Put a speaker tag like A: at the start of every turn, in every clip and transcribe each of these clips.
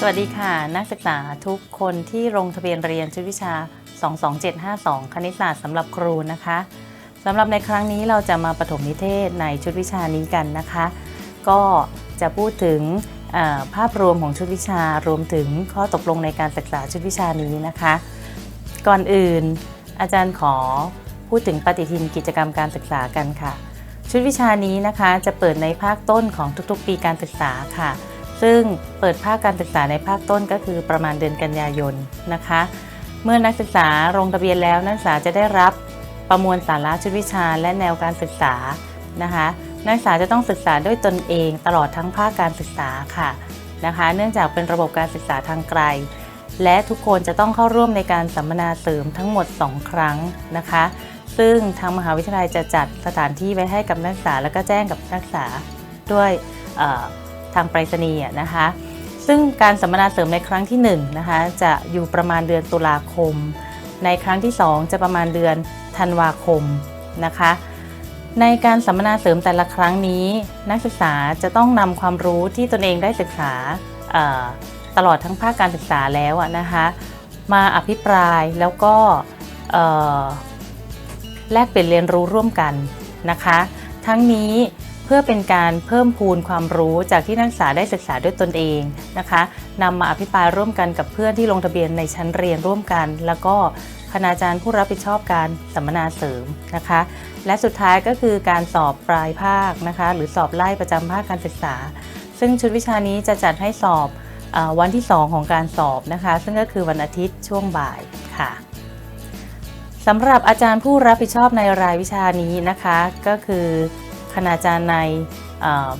A: สวัสดีค่ะ นักศึกษาทุกคนที่ลงทะเบียนเรียนชุดวิชา 22752 คณิตศาสตร์สำหรับครูนะคะสำหรับในครั้งนี้เราจะมาปฐมนิเทศในชุดวิชานี้กันนะคะ ก็จะพูดถึงภาพรวมของชุดวิชารวมถึงข้อตกลงในการศึกษาชุดวิชานี้นะคะ ก่อนอื่นอาจารย์ขอพูดถึงปฏิทินกิจกรรมการศึกษากันค่ะ ชุดวิชานี้นะคะจะเปิดในภาคต้นของทุกๆ ปีการศึกษาค่ะ ซึ่งเปิดภาคการศึกษาในภาคต้นก็คือประมาณเดือนกันยายนนะคะ เมื่อนักศึกษาลงทะเบียนแล้วนักศึกษาจะได้รับประมวลสาระชุดวิชาและแนวการศึกษานะคะ นักศึกษาจะต้องศึกษาด้วยตนเองตลอดทั้งภาคการศึกษาค่ะนะคะ เนื่องจากเป็นระบบการศึกษาทางไกล และทุกคนจะต้องเข้าร่วมในการสัมมนาเสริมทั้งหมด 2 ครั้งนะคะ ซึ่งทางมหาวิทยาลัยจะจัดสถานที่ไว้ให้กับนักศึกษา แล้วก็แจ้งกับนักศึกษาด้วย ทางไปรษณีย์นะคะ ซึ่งการสัมมนาเสริมในครั้งที่1นะคะจะอยู่ประมาณเดือนตุลาคม ในครั้งที่ 2 จะประมาณเดือนธันวาคมนะคะ ในการสัมมนาเสริมแต่ละครั้งนี้ นักศึกษาจะต้องนำความรู้ที่ตนเองได้ศึกษาตลอดทั้งภาคการศึกษาแล้วนะคะมาอภิปรายแล้วก็แลกเปลี่ยนเรียนรู้ร่วมกันนะคะ ทั้งนี้ เพื่อเป็นการเพิ่มพูนความรู้จากที่นักศึกษาได้ศึกษาด้วยตนเองนะคะนำมาอภิปรายร่วมกันกับเพื่อนที่ลงทะเบียนในชั้นเรียนร่วมกัน แล้วก็คณาจารย์ผู้รับผิดชอบการสัมมนาเสริมนะคะ และสุดท้ายก็คือการสอบปลายภาคนะคะ หรือสอบไล่ประจำภาคการศึกษา ซึ่งชุดวิชานี้จะจัดให้สอบอวันที่ 2 ของการสอบนะคะ ซึ่งก็คือวันอาทิตย์ช่วงบ่ายค่ะสำหรับอาจารย์ผู้รับผิดชอบในรายวิชานี้นะคะ ก็คือ คณาจารย์ใน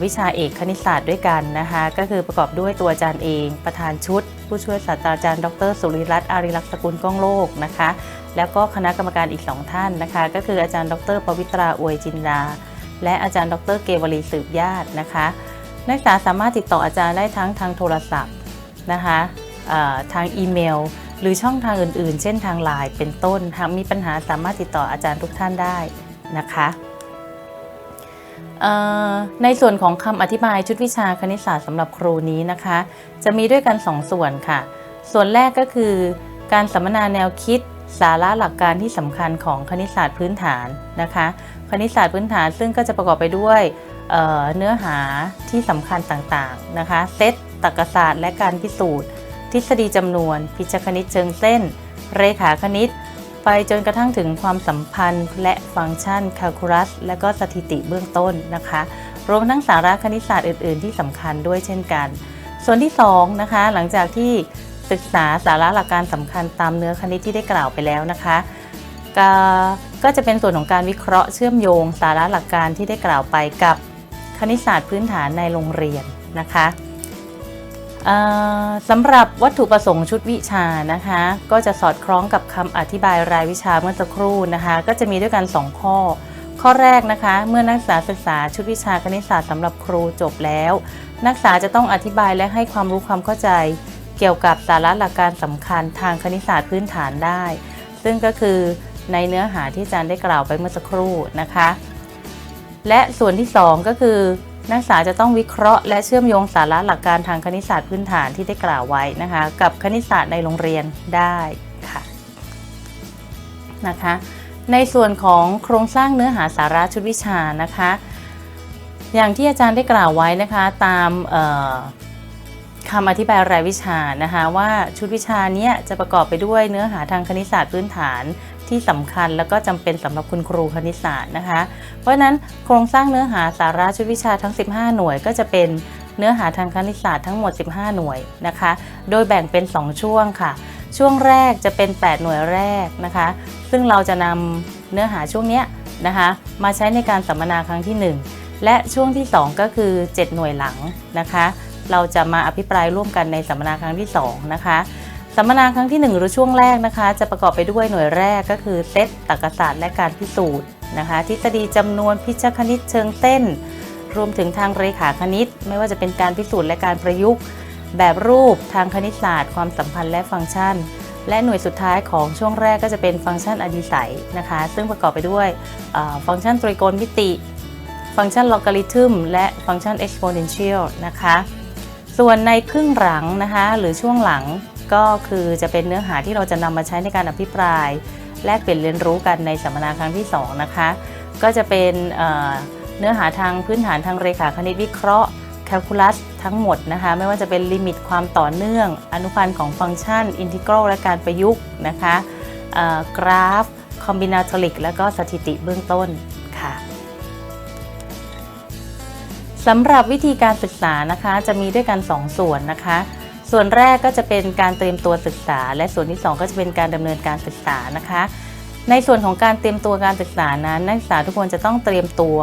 A: วิชาเอกคณิตศาสตร์ด้วยกันนะคะก็คือประกอบด้วยตัวอาจารย์เอง ประธานชุด ผู้ช่วยศาสตราจารย์ ดร สุริรัตน์อาริลักษณ์สกุลก้องโลกนะคะ แล้วก็คณะกรรมการอีก 2 ท่านนะคะ ก็คืออาจารย์ ดรปวิตราอวยจินดา และอาจารย์ ดรเกวลีสืบญาตินะคะนักศึกษาสามารถติดต่ออาจารย์ได้ทั้งทางโทรศัพท์นะคะทางอีเมล หรือช่องทางอื่นๆ เช่นทางไลน์เป็นต้นหากมีปัญหาสามารถติดต่ออาจารย์ทุกท่านได้นะคะ ในส่วนของคำอธิบายชุดวิชาคณิตศาสตร์สำหรับครูนี้นะคะ จะมีด้วยกัน2ส่วนค่ะ ส่วนแรกก็คือ การสัมมนาแนวคิด สาระหลักการที่สำคัญของคณิตศาสตร์พื้นฐานนะคะ คณิตศาสตร์พื้นฐานซึ่งก็จะประกอบไปด้วยเเนื้อหาที่สำคัญต่างๆนะคะเซตตรรกศาสตร์และการพิสูจน์ ทฤษฎีจำนวน พิชคณิตเชิงเส้น เรขาคณิต ไปจนกระทั่งถึงความสัมพันธ์ และฟังก์ชันคาลคูลัส และก็สถิติเบื้องต้นนะคะ รวมทั้งสาระคณิตศาสตร์อื่น ๆ ที่สำคัญด้วยเช่นกัน ส่วนที่2นะคะหลังจากที่ศึกษาสาระหลักการสำคัญตามเนื้อคณิตที่ได้กล่าวไปแล้วนะคะก็ก็จะเป็นส่วนของการวิเคราะห์เชื่อมโยง สาระหลักการที่ได้กล่าวไปกับคณิตศาสตร์พื้นฐานในโรงเรียนนะคะ สำหรับวัตถุประสงค์ชุดวิชานะคะ ก็จะสอดคล้องกับคำอธิบายรายวิชาเมื่อสักครู่นะคะ ก็จะมีด้วยกัน 2 ข้อ ข้อแรกนะคะ เมื่อนักศึกษาศึกษาชุดวิชาคณิตศาสตร์สำหรับครูจบแล้ว นักศึกษาจะต้องอธิบายและให้ความรู้ความเข้าใจ เกี่ยวกับสาระหลักการสำคัญทางคณิตศาสตร์พื้นฐานได้ ซึ่งก็คือในเนื้อหาที่อาจารย์ได้กล่าวไปเมื่อสักครู่นะคะ และส่วนที่ 2 ก็คือ นักศึกษาจะต้องวิเคราะห์และเชื่อมโยงสาระหลักการทางคณิตศาสตร์พื้นฐานที่ได้กล่าวไว้นะคะ กับคณิตศาสตร์ในโรงเรียนได้ค่ะนะคะ ในส่วนของโครงสร้างเนื้อหาสาระชุดวิชานะคะ อย่างที่อาจารย์ได้กล่าวไว้นะคะตามคำอธิบายรายวิชานะคะว่าชุดวิชานี้จะประกอบไปด้วยเนื้อหาทางคณิตศาสตร์พื้นฐาน ที่สำคัญแล้วก็จำเป็นสำหรับคุณครูคณิตศาสตร์นะคะ เพราะนั้นโครงสร้างเนื้อหาสาระชุดวิชาทั้ง 15 หน่วยก็จะเป็นเนื้อหาทางคณิตศาสตร์ทั้งหมด 15 หน่วยนะคะ โดยแบ่งเป็น 2 ช่วงค่ะ ช่วงแรกจะเป็น 8 หน่วยแรกนะคะ ซึ่งเราจะนำเนื้อหาช่วงนี้นะคะ มาใช้ในการสัมมนาครั้งที่ 1 และช่วงที่ 2 ก็คือ 7 หน่วยหลังนะคะ เราจะมาอภิปรายร่วมกันในสัมมนาครั้งที่ 2 นะคะ สัมมนาครั้งที่ 1 หรือช่วงแรกนะคะ จะประกอบไปด้วยหน่วยแรกก็คือเซตตรรกศาสตร์และการพิสูจน์นะคะทฤษฎีจำนวนพิชคณิตเชิงเส้น รวมถึงทางเรขาคณิต ไม่ว่าจะเป็นการพิสูจน์และการประยุกต์ แบบรูปทางคณิตศาสตร์ ความสัมพันธ์และฟังก์ชัน และหน่วยสุดท้ายของช่วงแรกก็จะเป็นฟังก์ชันอดิสัยนะคะ ซึ่งประกอบไปด้วยฟังก์ชันตรีโกณมิติ ฟังก์ชันลอการิทึมและฟังก์ชัน exponential นะคะส่วนในครึ่งหลังนะคะหรือช่วงหลัง ก็คือจะเป็นเนื้อหาที่เราจะนำมาใช้ในการอภิปราย แลกเปลี่ยนเรียนรู้กันในสัมมนาครั้งที่สองนะคะ ก็จะเป็นเนื้อหาทางพื้นฐานทางเรขาคณิตวิเคราะห์แคลคูลัสทั้งหมดนะคะ ไม่ว่าจะเป็นลิมิตความต่อเนื่อง อนุพันธ์ของฟังก์ชัน อินทิกรัลและการประยุกต์นะคะกราฟ คอมบินาทริก และก็สถิติเบื้องต้นค่ะสำหรับวิธีการศึกษานะคะจะมีด้วยกัน 2 ส่วนนะคะ ส่วนแรกก็จะเป็นการเตรียมตัวศึกษา และส่วนที่ 2 ก็จะเป็นการดำเนินการศึกษานะคะ ในส่วนของการเตรียมตัวการศึกษานั้น นักศึกษาทุกคนจะต้องเตรียมตัว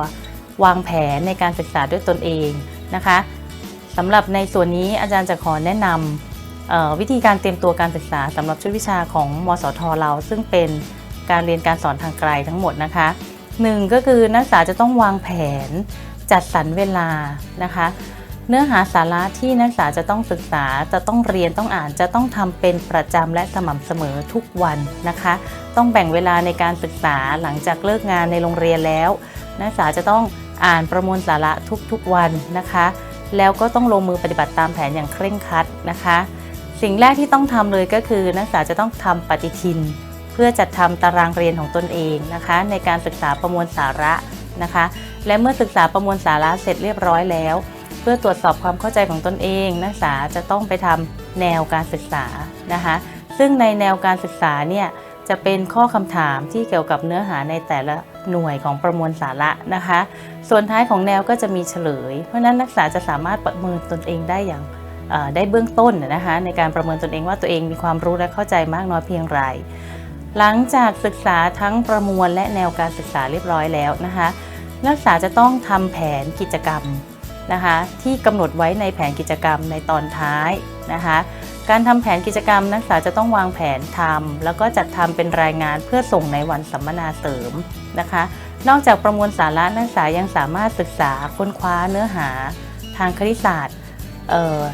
A: วางแผนในการศึกษาด้วยตนเองนะคะสำหรับในส่วนนี้อาจารย์จะขอแนะนำวิธีการเตรียมตัวการศึกษาสำหรับชุดวิชาของมสทเรา ซึ่งเป็นการเรียนการสอนทางไกลทั้งหมดนะคะหนึ่งก็คือนักศึกษาจะต้องวางแผนจัดสรรเวลานะคะ เนื้อหาสาระที่นักศึกษาจะต้องศึกษา จะต้องเรียนต้องอ่าน จะต้องทำเป็นประจำและสม่ำเสมอทุกวันนะคะ ต้องแบ่งเวลาในการศึกษาหลังจากเลิกงานในโรงเรียนแล้ว นักศึกษาจะต้องอ่านประมวลสาระทุกๆวันนะคะ แล้วก็ต้องลงมือปฏิบัติตามแผนอย่างเคร่งครัดนะคะ สิ่งแรกที่ต้องทำเลยก็คือนักศึกษาจะต้องทำปฏิทิน เพื่อจัดทำตารางเรียนของตนเองนะคะ ในการศึกษาประมวลสาระนะคะ และเมื่อศึกษาประมวลสาระเสร็จเรียบร้อยแล้ว เพื่อตรวจสอบความเข้าใจของตนเองนักศึกษาจะต้องไปทำแนวการศึกษานะคะ ซึ่งในแนวการศึกษาเนี่ยจะเป็นข้อคำถามที่เกี่ยวกับเนื้อหาในแต่ละหน่วยของประมวลสาระนะคะ ส่วนท้ายของแนวก็จะมีเฉลย เพราะนั้นนักศึกษาจะสามารถประเมินตนเองได้อย่างได้เบื้องต้นนะคะในการประเมินตนเองว่าตัวเองมีความรู้และเข้าใจมากน้อยเพียงไร หลังจากศึกษาทั้งประมวลและแนวการศึกษาเรียบร้อยแล้วนะคะ นักศึกษาจะต้องทำแผนกิจกรรม นะคะที่กำหนดไว้ในแผนกิจกรรมในตอนท้ายนะคะการทำแผนกิจกรรมนักศึกษาจะต้องวางแผนทำแล้วก็จัดทำเป็นรายงานเพื่อส่งในวันสัมมนาเสริมนะคะ นอกจากประมวลสาระนักศึกษายังสามารถศึกษาค้นคว้าเนื้อหาทางคณิตศาสตร์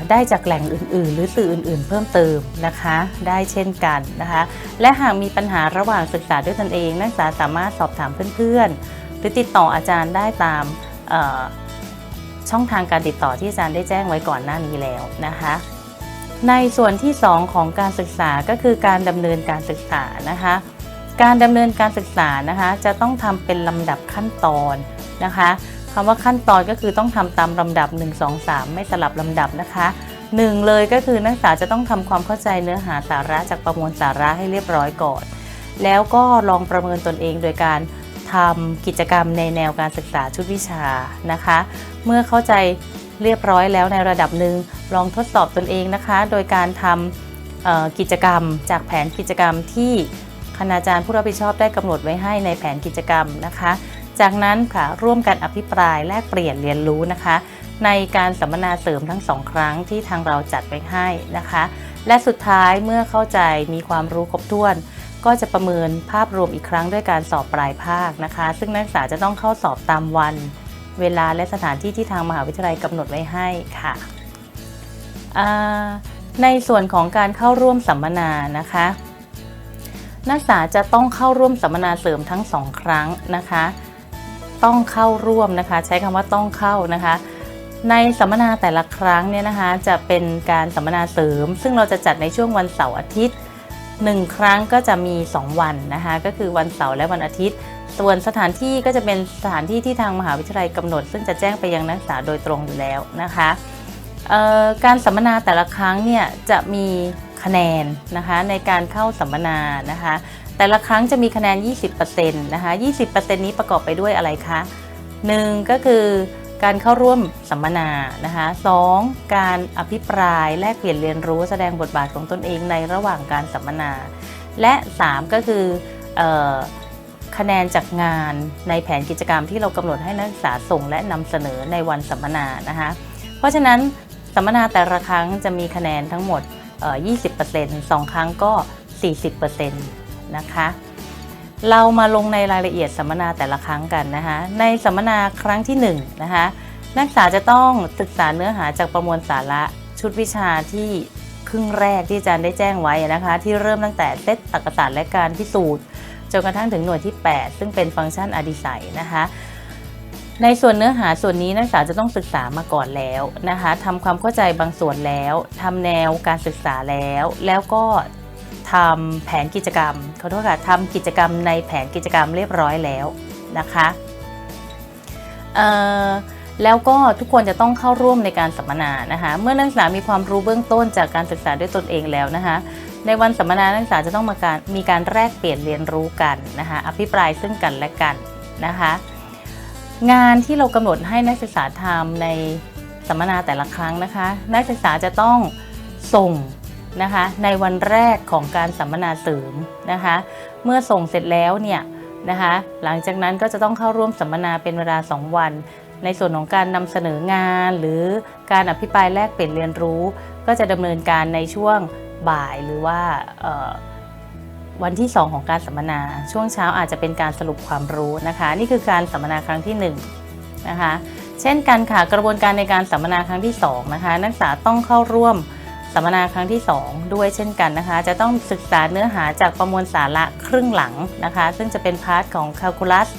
A: ได้จากแหล่งอื่น ๆ หรือสื่ออื่น ๆ เพิ่มเติมนะคะ ได้เช่นกันนะคะ และหากมีปัญหาระหว่างศึกษาด้วยตนเอง นักศึกษาสามารถสอบถามเพื่อน ๆ หรือติดต่ออาจารย์ได้ตาม ช่องทางการติดต่อที่อาจารย์ได้แจ้งไว้ก่อนหน้านี้แล้วนะคะ ในส่วนที่ 2 ของการศึกษาก็คือการดำเนินการศึกษานะคะ การดำเนินการศึกษานะคะจะต้องทำเป็นลำดับขั้นตอนนะคะคำว่าขั้นตอนก็คือต้องทำตามลำดับ 1 2 3 ไม่สลับลำดับนะคะหนึ่งเลยก็คือนักศึกษาจะต้องทำความเข้าใจเนื้อหาสาระจากประมวลสาระให้เรียบร้อยก่อน แล้วก็ลองประเมินตนเองโดยการ ทำกิจกรรมในแนวการศึกษาชุดวิชานะคะ เมื่อเข้าใจเรียบร้อยแล้วในระดับหนึ่งลองทดสอบตนเองนะคะ โดยการทำกิจกรรมจากแผนกิจกรรมที่คณาจารย์ผู้รับผิดชอบได้กำหนดไว้ให้ในแผนกิจกรรมนะคะ จากนั้นค่ะร่วมกันอภิปรายแลกเปลี่ยนเรียนรู้นะคะ ในการสัมมนาเสริมทั้งสองครั้งที่ทางเราจัดไว้ให้นะคะ และสุดท้ายเมื่อเข้าใจมีความรู้ครบถ้วน ก็จะประเมินภาพรวมอีกครั้งด้วยการสอบปลายภาคนะคะ ซึ่งนักศึกษาจะต้องเข้าสอบตามวัน เวลาและสถานที่ที่ทางมหาวิทยาลัยกำหนดไว้ให้ค่ะในส่วนของการเข้าร่วมสัมมนานะคะ นักศึกษาจะต้องเข้าร่วมสัมมนาเสริมทั้งสองครั้งนะคะ ต้องเข้าร่วมนะคะ ใช้คำว่าต้องเข้านะคะในสัมมนาแต่ละครั้งเนี่ยนะคะจะเป็นการสัมมนาเสริม ซึ่งเราจะจัดในช่วงวันเสาร์อาทิตย์ 1 ครั้งก็จะมี 2 วันนะคะ ก็คือวันเสาร์และวันอาทิตย์ ส่วนสถานที่ก็จะเป็นสถานที่ที่ทางมหาวิทยาลัยกำหนด ซึ่งจะแจ้งไปยังนักศึกษาโดยตรงอยู่แล้วนะคะการสัมมนาแต่ละครั้งเนี่ยจะมีคะแนนนะคะในการเข้าสัมมนานะคะ แต่ละครั้งจะมีคะแนน 20%นะคะ 20%นี้ประกอบไปด้วยอะไรคะหนึ่งก็คือ การเข้าร่วมสัมมนานะคะสองการอภิปรายแลกเปลี่ยนเรียนรู้แสดงบทบาทของตนเองในระหว่างการสัมมนา และ 3 ก็คือออคะแนนจากงานในแผนกิจกรรมที่เรากำหนดให้นักศึกษาส่งและนำเสนอในวันสัมมนานะคะ เพราะฉะนั้นสัมมนาแต่ละครั้งจะมีคะแนนทั้งหมด 20% 2 ครั้งก็ 40%นะคะ เรามาลงในรายละเอียดสัมมนาแต่ละครั้งกันนะคะในสัมมนาครั้งที่1นะคะนักศึกษาจะต้องศึกษาเนื้อหาจากประมวลสาระชุดวิชาที่ครึ่งแรกที่อาจารย์ได้แจ้งไว้นะคะ ที่เริ่มตั้งแต่เซตตรรกศาสตร์และการพิสูจน์จนกระทั่งถึงหน่วยที่ 8 ซึ่งเป็นฟังก์ชันอดิสัยนะคะในส่วนเนื้อหาส่วนนี้นักศึกษาจะต้องศึกษามาก่อนแล้วนะคะทำความเข้าใจบางส่วนแล้วทำแนวการศึกษาแล้ว แล้วก็ ทำแผนกิจกรรมขอโทษค่ะทำกิจกรรมในแผนกิจกรรมเรียบร้อยแล้วนะคะแล้วก็ทุกคนจะต้องเข้าร่วมในการสัมมนานะคะ เมื่อนักศึกษามีความรู้เบื้องต้นจากการศึกษาด้วยตนเองแล้วนะคะ ในวันสัมมนานักศึกษาจะต้องมาการมีการแลกเปลี่ยนเรียนรู้กันนะคะอภิปรายซึ่งกันและกันนะคะ งานที่เรากำหนดให้นักศึกษาทำในสัมมนาแต่ละครั้งนะคะ นักศึกษาจะต้องส่ง นะคะในวันแรกของการสัมมนาเสริมนะคะเมื่อส่งเสร็จแล้วเนี่ยนะคะหลังจากนั้นก็จะต้องเข้าร่วมสัมมนาเป็นเวลา 2 วัน ในส่วนของการนำเสนองานหรือการอภิปรายแลกเปลี่ยนเรียนรู้ ก็จะดำเนินการในช่วงบ่ายหรือว่าวันที่ 2 ของการสัมมนา ช่วงเช้าอาจจะเป็นการสรุปความรู้นะคะ นี่คือการสัมมนาครั้งที่1นะคะเช่นกันค่ะกระบวนการในการสัมมนาครั้งที่2นะคะนักศึกษาต้องเข้าร่วม มมนาครั้งที่ 2 ด้วยเช่นกันนะคะ จะต้องศึกษาเนื้อหาจากประมวลสาระครึ่งหลังนะคะ ซึ่งจะเป็นพาร์ทของแคลคูลัส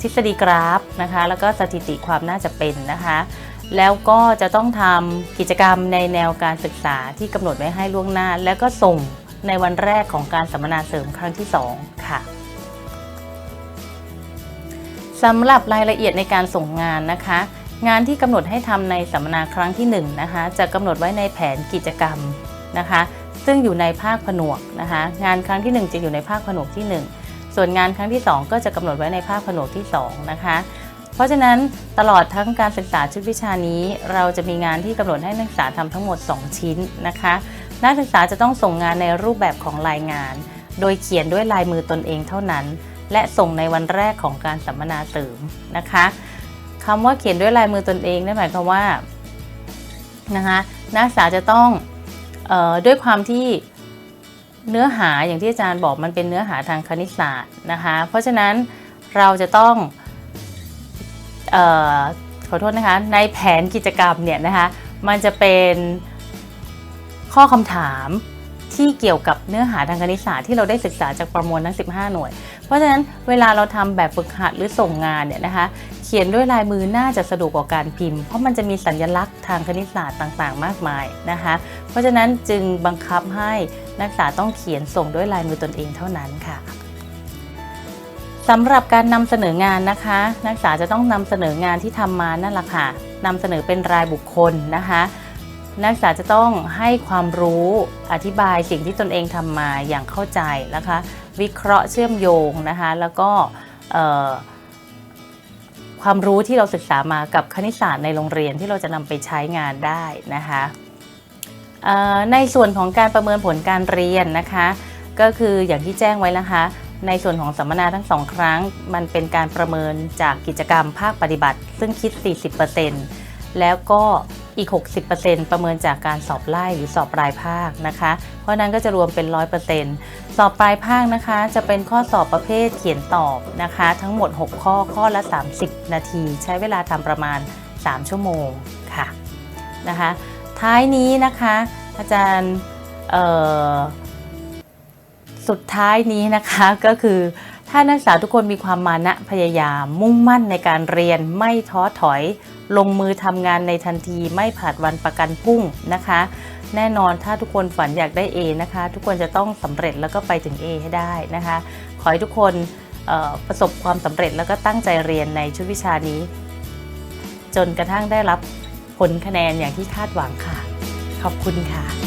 A: ทฤษฎีกราฟนะคะ แล้วก็สถิติความน่าจะเป็นนะคะ แล้วก็จะต้องทำกิจกรรมในแนวการศึกษาที่กำหนดไว้ให้ล่วงหน้า แล้วก็ส่งในวันแรกของการสัมมนาเสริมครั้งที่ 2 ค่ะสำหรับรายละเอียดในการส่งงานนะคะ งานที่กำหนดให้ทำในสัมมนาครั้งที่1นะคะจะกำหนดไว้ในแผนกิจกรรมนะคะ ซึ่งอยู่ในภาคผนวกนะคะ งานครั้งที่ 1 จะอยู่ในภาคผนวกที่ 1 ส่วนงานครั้งที่ 2 ก็จะกำหนดไว้ในภาคผนวกที่ 2 นะคะเพราะฉะนั้นตลอดทั้งการศึกษาชุดวิชานี้ เราจะมีงานที่กำหนดให้นักศึกษาทำทั้งหมด 2 ชิ้นนะคะ นักศึกษาจะต้องส่งงานในรูปแบบของรายงาน โดยเขียนด้วยลายมือตนเองเท่านั้น และส่งในวันแรกของการสัมมนาเสริมนะคะ คำว่าเขียนด้วยลายมือตนเองนั่นหมายความว่านะคะนักศึกษาจะต้องออด้วยความที่เนื้อหาอย่างที่อาจารย์บอกมันเป็นเนื้อหาทางคณิตศาสตร์นะคะเพราะฉะนั้นเราจะต้องออขอโทษนะคะในแผนกิจกรรมเนี่ยนะคะมันจะเป็นข้อคำถามที่เกี่ยวกับเนื้อหาทางคณิตศาสตร์ที่เราได้ศึกษาจากประมวลทั้ง 15 หน่วย เพราะฉะนั้นเวลาเราทำแบบฝึกหัดหรือส่งงานเนี่ยนะคะ เขียนด้วยลายมือน่าจะสะดวกกว่าการพิมพ์ เพราะมันจะมีสัญลักษณ์ทางคณิตศาสตร์ต่างๆ มากมายนะคะ เพราะฉะนั้นจึงบังคับให้นักศึกษาต้องเขียนส่งด้วยลายมือตนเองเท่านั้นค่ะสำหรับการนำเสนองานนะคะ นักศึกษาจะต้องนำเสนองานที่ทำมานั่นแหละค่ะนำเสนอเป็นรายบุคคลนะคะ นักศึกษาจะต้องให้ความรู้อธิบายสิ่งที่ตนเองทำมาอย่างเข้าใจนะคะ วิเคราะห์เชื่อมโยงนะคะ แล้วก็เความรู้ที่เราศึกษามากับคณิตศาสตร์ในโรงเรียนที่เราจะนำไปใช้งานได้นะคะในส่วนของการประเมินผลการเรียนนะคะ ก็คืออย่างที่แจ้งไว้นะคะ ในส่วนของสัมมนาทั้งสองครั้ง มันเป็นการประเมินจากกิจกรรมภาคปฏิบัติ ซึ่งคิด 40%แล้วก็ อีก 60%ประเมินจากการสอบไล่หรือสอบปลายภาคนะคะ เพราะนั้นก็จะรวมเป็น 100%สอบปลายภาคนะคะ จะเป็นข้อสอบประเภทเขียนตอบนะคะ ทั้งหมด 6 ข้อข้อละ 30 นาที ใช้เวลาทำประมาณ 3 ชั่วโมงค่ะนะคะ ท้ายนี้นะคะ อาจารย์สุดท้ายนี้นะคะก็คือถ้านักศึกษาทุกคนมีความมานะพยายามมุ่งมั่นในการเรียนไม่ท้อถอย ลงมือทำงานในทันทีไม่ผัดวันประกันพรุ่งนะคะ แน่นอนถ้าทุกคนฝันอยากได้ A นะคะ ทุกคนจะต้องสำเร็จแล้วก็ไปถึง A ให้ได้นะคะ ขอให้ทุกคนประสบความสำเร็จแล้วก็ตั้งใจเรียนในชุดวิชานี้ จนกระทั่งได้รับผลคะแนนอย่างที่คาดหวังค่ะ ขอบคุณค่ะ